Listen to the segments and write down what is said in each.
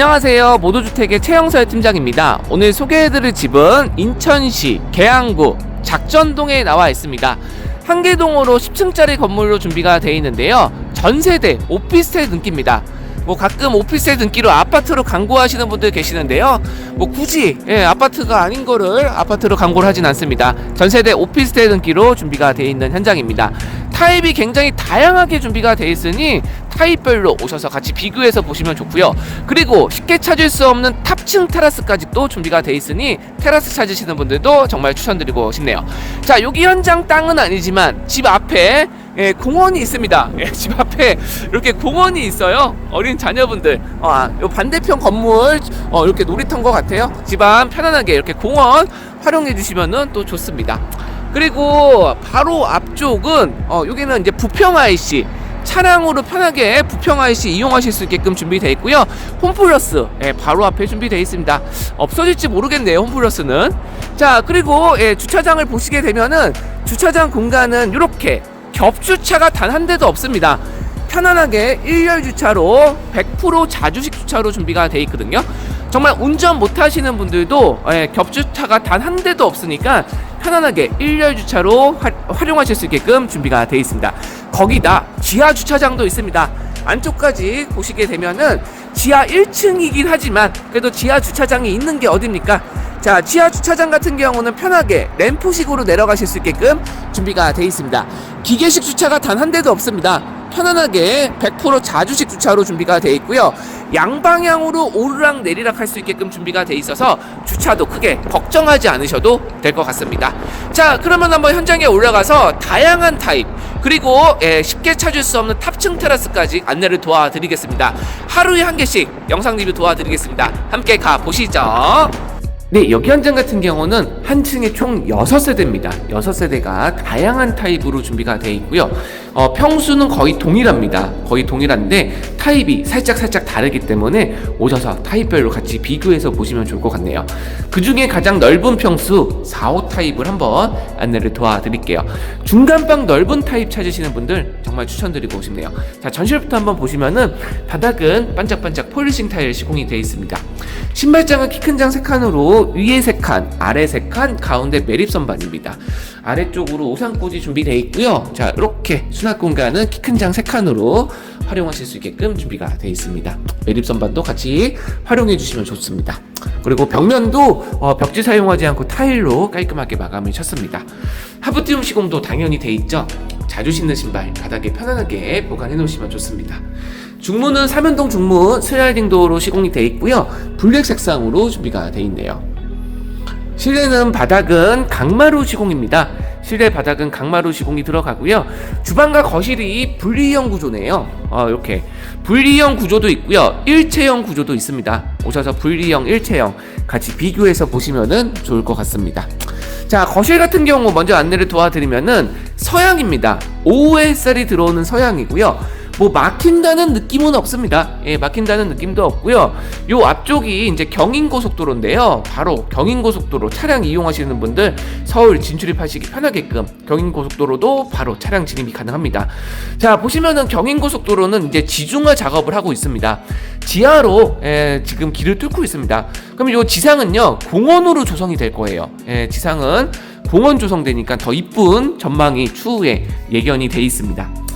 안녕하세요. 모도주택의 최영설 팀장입니다. 오늘 소개해드릴 집은 인천시 계양구 작전동에 나와 있습니다. 한계동으로 10층짜리 건물로 준비가 되어 있는데요. 전세대 오피스텔 등기입니다. 뭐 가끔 오피스텔 등기로 아파트로 광고하시는 분들 계시는데요. 뭐 굳이 예, 아파트가 아닌 거를 아파트로 광고를 하진 않습니다. 전세대 오피스텔 등기로 준비가 되어 있는 현장입니다. 타입이 굉장히 다양하게 준비가 되어 있으니 타입별로 오셔서 같이 비교해서 보시면 좋고요. 그리고 쉽게 찾을 수 없는 탑층 테라스까지 또 준비가 되어 있으니 테라스 찾으시는 분들도 정말 추천드리고 싶네요. 자, 여기 현장 땅은 아니지만 집 앞에 예, 공원이 있습니다. 예, 집 앞에 이렇게 공원이 있어요. 어린 자녀분들, 어, 아, 요 반대편 건물, 어, 이렇게 놀이터인 것 같아요. 집안 편안하게 이렇게 공원 활용해 주시면은 또 좋습니다. 그리고 바로 앞쪽은 어, 여기는 이제 부평 IC 차량으로 편하게 부평 IC 이용하실 수 있게끔 준비되어 있고요. 홈플러스 예, 바로 앞에 준비되어 있습니다. 없어질지 모르겠네요. 홈플러스는. 자 그리고 예, 주차장을 보시게 되면은 주차장 공간은 이렇게 겹주차가 단 한 대도 없습니다. 편안하게 일렬 주차로 100% 자주식 주차로 준비가 되어 있거든요. 정말 운전 못 하시는 분들도 예, 겹주차가 단 한 대도 없으니까 편안하게 일렬 주차로 화, 활용하실 수 있게끔 준비가 되어 있습니다. 거기다 지하 주차장도 있습니다. 안쪽까지 보시게 되면은 지하 1층이긴 하지만 그래도 지하 주차장이 있는 게 어딥니까? 자, 지하 주차장 같은 경우는 편하게 램프식으로 내려가실 수 있게끔 준비가 되어 있습니다. 기계식 주차가 단 한 대도 없습니다. 편안하게 100% 자주식 주차로 준비가 되어 있고요. 양방향으로 오르락 내리락 할 수 있게끔 준비가 되어 있어서 주차도 크게 걱정하지 않으셔도 될 것 같습니다. 자, 그러면 한번 현장에 올라가서 다양한 타입 그리고 예, 쉽게 찾을 수 없는 탑층 테라스까지 안내를 도와드리겠습니다. 하루에 한 개씩 영상 리뷰 도와드리겠습니다. 함께 가 보시죠. 네, 여기 현장 같은 경우는 한 층에 총 6세대입니다. 6세대가 다양한 타입으로 준비가 되어 있고요. 어, 평수는 거의 동일합니다. 거의 동일한데 타입이 살짝 살짝 다르기 때문에 오셔서 타입별로 같이 비교해서 보시면 좋을 것 같네요. 그 중에 가장 넓은 평수 4, 5 타입을 한번 안내를 도와드릴게요. 중간방 넓은 타입 찾으시는 분들 정말 추천드리고 싶네요. 자, 전실부터 한번 보시면은 바닥은 반짝반짝 폴리싱 타일 시공이 되어 있습니다. 신발장은 키 큰 장 3칸으로 위에 3칸, 아래 3칸, 가운데 매립 선반입니다. 아래쪽으로 오상꽂이 준비되어 있고요. 자, 이렇게 수납 공간은 키 큰 장 3칸으로 활용하실 수 있게끔 준비가 되어 있습니다. 매립 선반도 같이 활용해 주시면 좋습니다. 그리고 벽면도 어, 벽지 사용하지 않고 타일로 깔끔하게 마감을 쳤습니다. 하부띄움 시공도 당연히 돼 있죠. 자주 신는 신발 바닥에 편안하게 보관해 놓으시면 좋습니다. 중문은 삼연동 중문 슬라이딩 도어로 시공이 되어 있고요. 블랙 색상으로 준비가 되어 있네요. 실내는 바닥은 강마루 시공입니다. 실내 바닥은 강마루 시공이 들어가고요. 주방과 거실이 분리형 구조네요. 어, 이렇게 분리형 구조도 있고요. 일체형 구조도 있습니다. 오셔서 분리형, 일체형 같이 비교해서 보시면은 좋을 것 같습니다. 자, 거실 같은 경우 먼저 안내를 도와드리면은 서양입니다. OSR이 들어오는 서양이고요. 뭐 막힌다는 느낌은 없습니다. 예, 막힌다는 느낌도 없고요. 요 앞쪽이 이제 경인고속도로인데요. 바로 경인고속도로 차량 이용하시는 분들 서울 진출입하시기 편하게끔 경인고속도로도 바로 차량 진입이 가능합니다. 자, 보시면은 경인고속도로는 이제 지중화 작업을 하고 있습니다. 지하로 예, 지금 길을 뚫고 있습니다. 그럼 요 지상은요 공원으로 조성이 될 거예요. 예, 지상은 공원 조성되니까 더 이쁜 전망이 추후에 예견이 돼 있습니다.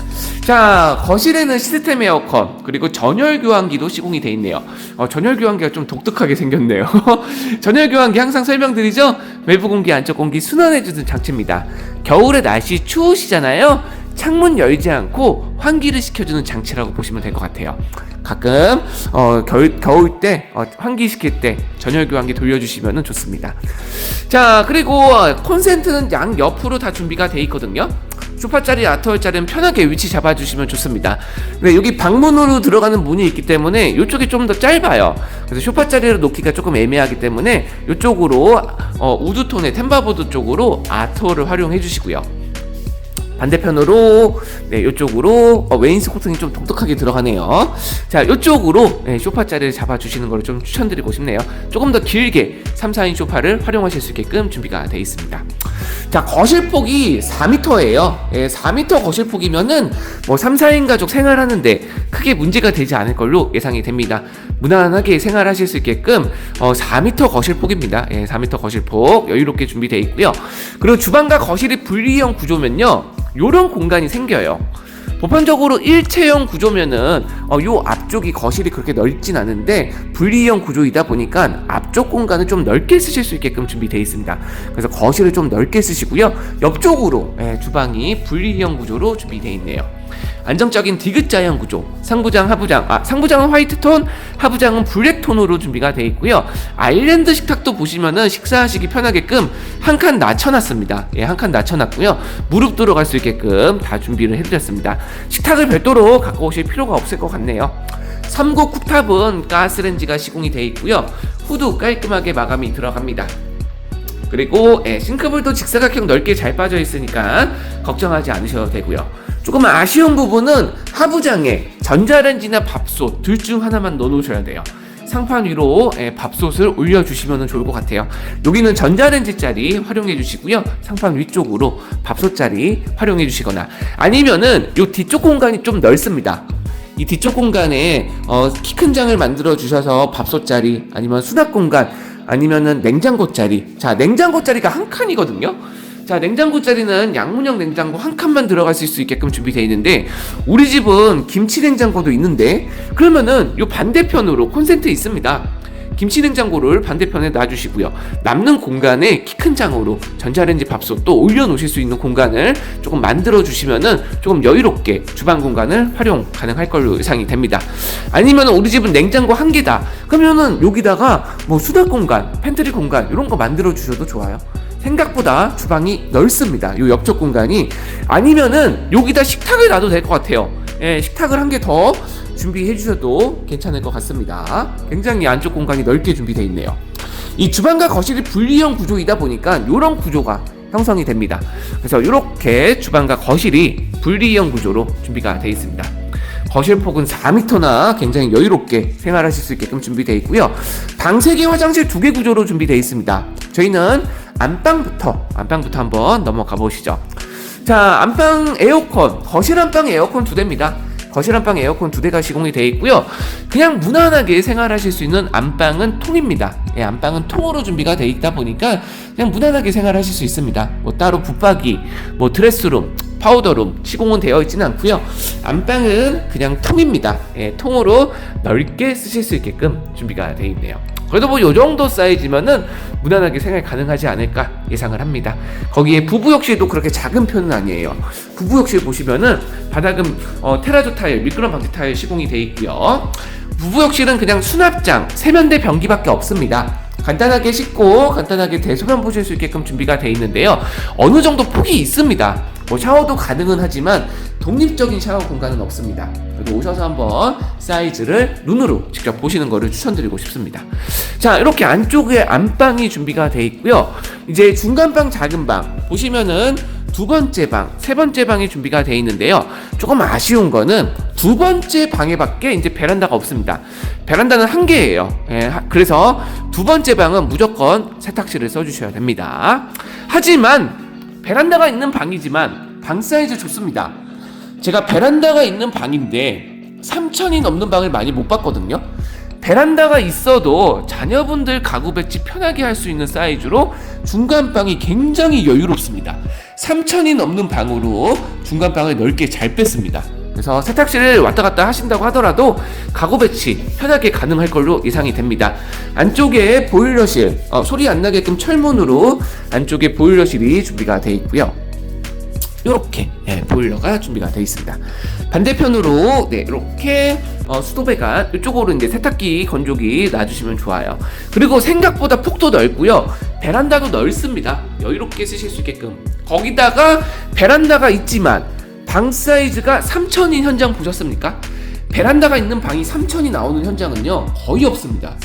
자 거실에는 시스템 에어컨 그리고 전열 교환기도 시공이 돼 있네요. 어, 전열 교환기가 좀 독특하게 생겼네요. 전열 교환기 항상 설명드리죠. 외부 공기 안쪽 공기 순환해주는 장치입니다. 겨울에 날씨 추우시잖아요. 창문 열지 않고 환기를 시켜주는 장치라고 보시면 될 것 같아요. 가끔 어, 겨울, 겨울 때 어, 환기 시킬 때 전열 교환기 돌려주시면 좋습니다. 자 그리고 콘센트는 양 옆으로 다 준비가 돼 있거든요. 소파짜리 아트월짜리는 편하게 위치 잡아주시면 좋습니다. 근데 여기 방문으로 들어가는 문이 있기 때문에 이쪽이 좀 더 짧아요. 그래서 소파짜리로 놓기가 조금 애매하기 때문에 이쪽으로 어, 우드톤의 템바보드 쪽으로 아트월을 활용해 주시고요. 반대편으로 네 이쪽으로 어, 웨인스코팅이 좀 독특하게 들어가네요. 자 이쪽으로 네, 소파 자리를 잡아주시는 걸 좀 추천드리고 싶네요. 조금 더 길게 3, 4인 소파를 활용하실 수 있게끔 준비가 되어 있습니다. 자 거실폭이 4m예요. 예, 4m 거실폭이면은 뭐 3, 4인 가족 생활하는데 크게 문제가 되지 않을 걸로 예상이 됩니다. 무난하게 생활하실 수 있게끔 어, 4m 거실폭입니다. 예, 4m 거실폭 여유롭게 준비되어 있고요. 그리고 주방과 거실이 분리형 구조면요. 요런 공간이 생겨요. 보편적으로 일체형 구조면은 어, 요 앞쪽이 거실이 그렇게 넓진 않은데 분리형 구조이다 보니까 앞쪽 공간을 좀 넓게 쓰실 수 있게끔 준비되어 있습니다. 그래서 거실을 좀 넓게 쓰시고요. 옆쪽으로 예, 주방이 분리형 구조로 준비되어 있네요. 안정적인 디귿자형 구조. 상부장, 하부장. 아, 상부장은 화이트 톤, 하부장은 블랙 톤으로 준비가 되어 있고요. 아일랜드 식탁도 보시면은 식사하시기 편하게끔 한 칸 낮춰놨습니다. 예, 한 칸 낮춰놨고요. 무릎 들어갈 수 있게끔 다 준비를 해드렸습니다. 식탁을 별도로 갖고 오실 필요가 없을 것 같네요. 3구 쿡탑은 가스렌지가 시공이 되어 있고요. 후드 깔끔하게 마감이 들어갑니다. 그리고 예, 싱크볼도 직사각형 넓게 잘 빠져 있으니까 걱정하지 않으셔도 되고요. 조금 아쉬운 부분은 하부장에 전자레인지나 밥솥 둘 중 하나만 넣어놓으셔야 돼요. 상판 위로 예, 밥솥을 올려주시면 좋을 것 같아요. 여기는 전자레인지 자리 활용해 주시고요. 상판 위쪽으로 밥솥 자리 활용해 주시거나 아니면은 요 뒤쪽 공간이 좀 넓습니다. 이 뒤쪽 공간에 어, 키 큰 장을 만들어 주셔서 밥솥 자리 아니면 수납 공간 아니면은 냉장고 자리. 자 냉장고 자리가 한 칸이거든요. 자 냉장고 자리는 양문형 냉장고 한 칸만 들어갈 수 있게끔 준비되어 있는데 우리 집은 김치 냉장고도 있는데 그러면은 요 반대편으로 콘센트 있습니다 김치 냉장고를 반대편에 놔주시고요. 남는 공간에 키 큰 장으로 전자레인지 밥솥 또 올려놓으실 수 있는 공간을 조금 만들어 주시면은 조금 여유롭게 주방 공간을 활용 가능할 걸로 예상이 됩니다. 아니면 우리 집은 냉장고 한 개다. 그러면은 여기다가 뭐 수납 공간, 팬트리 공간 이런 거 만들어 주셔도 좋아요. 생각보다 주방이 넓습니다. 요 옆쪽 공간이 아니면은 여기다 식탁을 놔도 될 것 같아요. 예, 식탁을 한 개 더 준비해 주셔도 괜찮을 것 같습니다. 굉장히 안쪽 공간이 넓게 준비되어 있네요. 이 주방과 거실이 분리형 구조이다 보니까 이런 구조가 형성이 됩니다. 그래서 이렇게 주방과 거실이 분리형 구조로 준비가 되어 있습니다. 거실 폭은 4m나 굉장히 여유롭게 생활하실 수 있게끔 준비되어 있고요. 방 3개, 화장실 2개 구조로 준비되어 있습니다. 저희는 안방부터 안방부터 한번 넘어가 보시죠. 자, 안방 에어컨, 거실 안방 에어컨 두 대입니다. 거실 안방 에어컨 두 대가 시공이 되어 있고요. 그냥 무난하게 생활하실 수 있는 안방은 통입니다. 예, 안방은 통으로 준비가 되어 있다 보니까 그냥 무난하게 생활하실 수 있습니다. 뭐 따로 붙박이, 뭐 드레스룸, 파우더룸 시공은 되어 있지는 않고요. 안방은 그냥 통입니다. 예, 통으로 넓게 쓰실 수 있게끔 준비가 되어 있네요. 그래도 뭐 요 정도 사이즈면은 무난하게 생활 가능하지 않을까 예상을 합니다. 거기에 부부 욕실도 그렇게 작은 편은 아니에요. 부부 욕실 보시면은 바닥은 어, 테라조 타일, 미끄럼 방지 타일 시공이 되어 있고요. 부부 욕실은 그냥 수납장, 세면대 변기밖에 없습니다. 간단하게 씻고 간단하게 대소변 보실 수 있게끔 준비가 되어 있는데요. 어느 정도 폭이 있습니다. 뭐 샤워도 가능은 하지만 독립적인 샤워 공간은 없습니다. 그래도 오셔서 한번 사이즈를 눈으로 직접 보시는 것을 추천드리고 싶습니다. 자, 이렇게 안쪽에 안방이 준비가 되어 있고요. 이제 중간방, 작은 방 보시면은 두 번째 방, 세 번째 방이 준비가 되어 있는데요. 조금 아쉬운 거는 두 번째 방에 밖에 이제 베란다가 없습니다. 베란다는 한 개예요. 예, 하- 그래서 두 번째 방은 무조건 세탁실을 써주셔야 됩니다. 하지만 베란다가 있는 방이지만 방 사이즈 좋습니다. 제가 베란다가 있는 방인데 3천이 넘는 방을 많이 못 봤거든요. 베란다가 있어도 자녀분들 가구 배치 편하게 할 수 있는 사이즈로 중간 방이 굉장히 여유롭습니다. 3천이 넘는 방으로 중간 방을 넓게 잘 뺐습니다. 그래서 세탁실을 왔다 갔다 하신다고 하더라도 가구 배치 편하게 가능할 걸로 예상이 됩니다. 안쪽에 보일러실 어, 소리 안 나게끔 철문으로 안쪽에 보일러실이 준비가 되어 있고요. 이렇게 예, 보일러가 준비가 되어 있습니다. 반대편으로 네 이렇게 어, 수도배관 이쪽으로 이제 세탁기 건조기 놔주시면 좋아요. 그리고 생각보다 폭도 넓고요. 베란다도 넓습니다. 여유롭게 쓰실 수 있게끔 거기다가 베란다가 있지만 방 사이즈가 3천인 현장 보셨습니까? 베란다가 있는 방이 3천이 나오는 현장은요 거의 없습니다.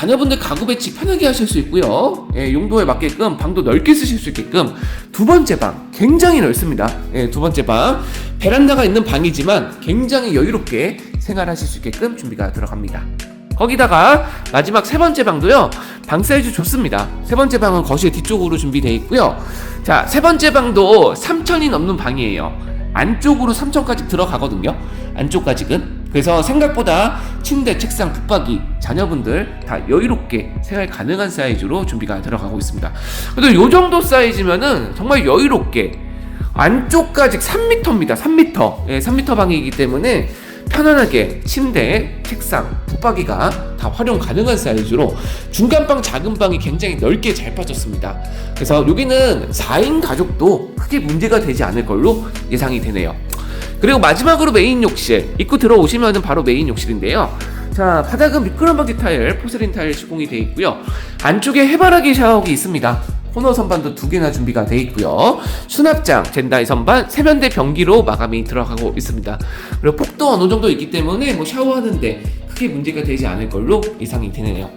자녀분들 가구 배치 편하게 하실 수 있고요. 예, 용도에 맞게끔 방도 넓게 쓰실 수 있게끔 두 번째 방 굉장히 넓습니다. 예, 두 번째 방 베란다가 있는 방이지만 굉장히 여유롭게 생활하실 수 있게끔 준비가 들어갑니다. 거기다가 마지막 세 번째 방도요 방 사이즈 좋습니다 세 번째 방은 거실 뒤쪽으로 준비되어 있고요 자 세 번째 방도 3천이 넘는 방이에요 안쪽으로 3천까지 들어가거든요. 안쪽까지는. 그래서 생각보다 침대 책상 붙박이 자녀분들 다 여유롭게 생활 가능한 사이즈로 준비가 들어가고 있습니다. 그래도 요 정도 사이즈면은 정말 여유롭게 안쪽까지 3m입니다. 3m 예, 3m 방이기 때문에 편안하게 침대, 책상, 붙박이가 다 활용 가능한 사이즈로 중간 방, 작은 방이 굉장히 넓게 잘 빠졌습니다. 그래서 여기는 4인 가족도 크게 문제가 되지 않을 걸로 예상이 되네요. 그리고 마지막으로 메인 욕실 입구 들어오시면 바로 메인 욕실인데요. 자 바닥은 미끄럼 방지 타일, 포세린 타일 시공이 되어 있고요. 안쪽에 해바라기 샤워기 있습니다. 코너 선반도 두 개나 준비가 되어 있고요. 수납장, 젠다이 선반, 세면대 변기로 마감이 들어가고 있습니다. 그리고 폭도 어느 정도 있기 때문에 뭐 샤워하는데 크게 문제가 되지 않을 걸로 예상이 되네요.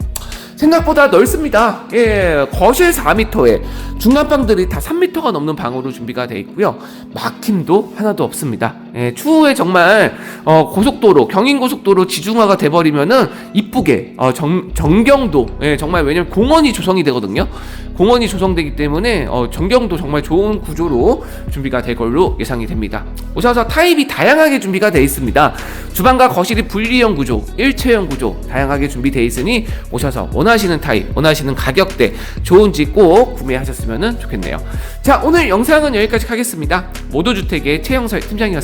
생각보다 넓습니다. 예, 거실 4m에 중간 방들이 다 3m가 넘는 방으로 준비가 되어 있고요. 막힘도 하나도 없습니다. 예, 추후에 정말 어, 고속도로, 경인 고속도로 지중화가 돼버리면은 이쁘게 어, 정, 정경도 예, 정말 왜냐면 공원이 조성이 되거든요. 공원이 조성되기 때문에 어, 전경도 정말 좋은 구조로 준비가 될 걸로 예상이 됩니다. 오셔서 타입이 다양하게 준비가 되어 있습니다. 주방과 거실이 분리형 구조, 일체형 구조 다양하게 준비되어 있으니 오셔서 원하시는 타입, 원하시는 가격대 좋은지 꼭 구매하셨으면 좋겠네요. 자, 오늘 영상은 여기까지 하겠습니다. 모도주택의 최영설 팀장이었